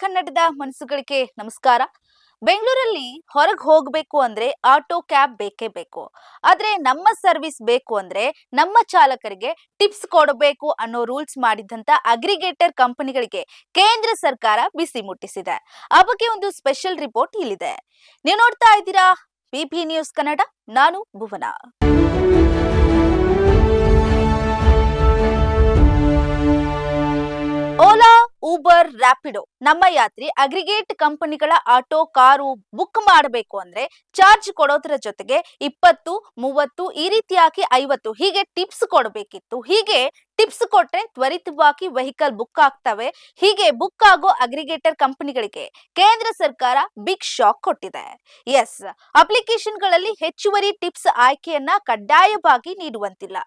ಕನ್ನಡದ ಮನಸ್ಸುಗಳಿಗೆ ನಮಸ್ಕಾರ. ಬೆಂಗಳೂರಲ್ಲಿ ಹೊರಗೆ ಹೋಗ್ಬೇಕು ಅಂದ್ರೆ ಆಟೋ ಕ್ಯಾಬ್ ಬೇಕೇ ಬೇಕು. ಆದ್ರೆ ನಮ್ಮ ಸರ್ವಿಸ್ ಬೇಕು ಅಂದ್ರೆ ನಮ್ಮ ಚಾಲಕರಿಗೆ ಟಿಪ್ಸ್ ಕೊಡಬೇಕು ಅನ್ನೋ ರೂಲ್ಸ್ ಮಾಡಿದಂತ ಅಗ್ರಿಗೇಟರ್ ಕಂಪನಿಗಳಿಗೆ ಕೇಂದ್ರ ಸರ್ಕಾರ ಬಿಸಿ ಮುಟ್ಟಿಸಿದೆ. ಆ ಬಗ್ಗೆ ಒಂದು ಸ್ಪೆಷಲ್ ರಿಪೋರ್ಟ್ ಇಲ್ಲಿದೆ. ನೀವು ನೋಡ್ತಾ ಇದ್ದೀರಾ ಬಿಪಿ ನ್ಯೂಸ್ ಕನ್ನಡ, ನಾನು ಭುವನ. ಊಬರ್ ರ್ಯಾಪಿಡೋ ನಮ್ಮ ಯಾತ್ರಿ ಅಗ್ರಿಗೇಟ್ ಕಂಪನಿಗಳ ಆಟೋ ಕಾರು ಬುಕ್ ಮಾಡಬೇಕು ಅಂದ್ರೆ ಚಾರ್ಜ್ ಕೊಡೋದ್ರ ಜೊತೆಗೆ ಇಪ್ಪತ್ತು, ಮೂವತ್ತು, ಈ ರೀತಿಯಾಗಿ ಐವತ್ತು. ಹೀಗೆ ಟಿಪ್ಸ್ ಕೊಡಬೇಕಿತ್ತು. ಹೀಗೆ ಟಿಪ್ಸ್ ಕೊಟ್ರೆ ತ್ವರಿತವಾಗಿ ವೆಹಿಕಲ್ ಬುಕ್ ಆಗ್ತವೆ. ಹೀಗೆ ಬುಕ್ ಆಗೋ ಅಗ್ರಿಗೇಟರ್ ಕಂಪನಿಗಳಿಗೆ ಕೇಂದ್ರ ಸರ್ಕಾರ ಬಿಗ್ ಶಾಕ್ ಕೊಟ್ಟಿದೆ. ಎಸ್ ಅಪ್ಲಿಕೇಶನ್ಗಳಲ್ಲಿ ಹೆಚ್ಚುವರಿ ಟಿಪ್ಸ್ ಆಯ್ಕೆಯನ್ನ ಕಡ್ಡಾಯವಾಗಿ ನೀಡುವಂತಿಲ್ಲ.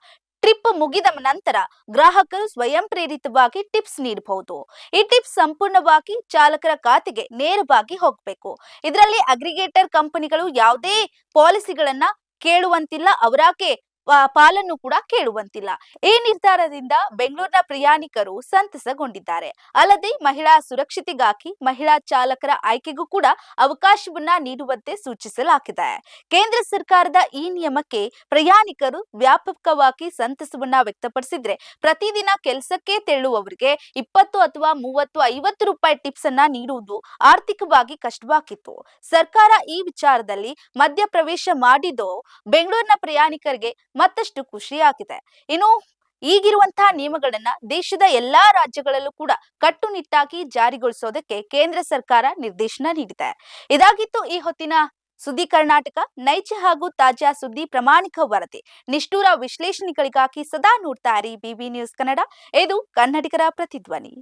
ಟ್ರಿಪ್ ಮುಗಿದ ನಂತರ ಗ್ರಾಹಕರು ಸ್ವಯಂ ಪ್ರೇರಿತವಾಗಿ ಟಿಪ್ಸ್ ನೀಡಬಹುದು ಈ ಟಿಪ್ಸ್ ಸಂಪೂರ್ಣವಾಗಿ ಚಾಲಕರ ಖಾತೆಗೆ ನೇರವಾಗಿ ಹೋಗಬೇಕು. ಇದರಲ್ಲಿ ಅಗ್ರಿಗೇಟರ್ ಕಂಪನಿಗಳು ಯಾವುದೇ ಪಾಲಿಸಿಗಳನ್ನ ಕೇಳುವಂತಿಲ್ಲ, ಅವರಾಗೆ ಪಾ- ಪಾಲನ್ನು ಕೂಡ ಕೇಳುವಂತಿಲ್ಲ. ಈ ನಿರ್ಧಾರದಿಂದ ಬೆಂಗಳೂರಿನ ಪ್ರಯಾಣಿಕರು ಸಂತಸಗೊಂಡಿದ್ದಾರೆ. ಅಲ್ಲದೆ ಮಹಿಳಾ ಸುರಕ್ಷತೆಗಾಗಿ ಮಹಿಳಾ ಚಾಲಕರ ಆಯ್ಕೆಗೂ ಕೂಡ ಅವಕಾಶವನ್ನ ನೀಡುವಂತೆ ಸೂಚಿಸಲಾಗಿದೆ. ಕೇಂದ್ರ ಸರ್ಕಾರದ ಈ ನಿಯಮಕ್ಕೆ ಪ್ರಯಾಣಿಕರು ವ್ಯಾಪಕವಾಗಿ ಸಂತಸವನ್ನ ವ್ಯಕ್ತಪಡಿಸಿದ್ರೆ ಪ್ರತಿದಿನ ಕೆಲಸಕ್ಕೆ ತೆರಳುವವರಿಗೆ ಇಪ್ಪತ್ತು ಅಥವಾ ಮೂವತ್ತು, ಐವತ್ತು ರೂಪಾಯಿ ಟಿಪ್ಸ್ ಅನ್ನ ನೀಡುವುದು ಆರ್ಥಿಕವಾಗಿ ಕಷ್ಟವಾಗಿತ್ತು. ಸರ್ಕಾರ ಈ ವಿಚಾರದಲ್ಲಿ ಮಧ್ಯಪ್ರವೇಶ ಮಾಡಿದ್ದು ಬೆಂಗಳೂರಿನ ಪ್ರಯಾಣಿಕರಿಗೆ ಮತ್ತಷ್ಟು ಖುಷಿಯಾಗಿದೆ ಇನ್ನು ಈಗಿರುವಂತಹ ನಿಯಮಗಳನ್ನ ದೇಶದ ಎಲ್ಲಾ ರಾಜ್ಯಗಳಲ್ಲೂ ಕೂಡ ಕಟ್ಟುನಿಟ್ಟಾಗಿ ಜಾರಿಗೊಳಿಸೋದಕ್ಕೆ ಕೇಂದ್ರ ಸರ್ಕಾರ ನಿರ್ದೇಶನ ನೀಡಿದೆ. ಇದಾಗಿತ್ತು ಈ ಹೊತ್ತಿನ ಸುದ್ದಿ ಕರ್ನಾಟಕ. ನೈಜ ಹಾಗೂ ತಾಜಾ ಸುದ್ದಿ, ಪ್ರಾಮಾಣಿಕ ವರದಿ. ನಿಷ್ಠೂರ ವಿಶ್ಲೇಷಣೆಗಳಿಗಾಗಿ ಸದಾ ನೋಡ್ತಾ ಬಿಬಿ ನ್ಯೂಸ್ ಕನ್ನಡ. ಇದು ಕನ್ನಡಿಗರ ಪ್ರತಿಧ್ವನಿ.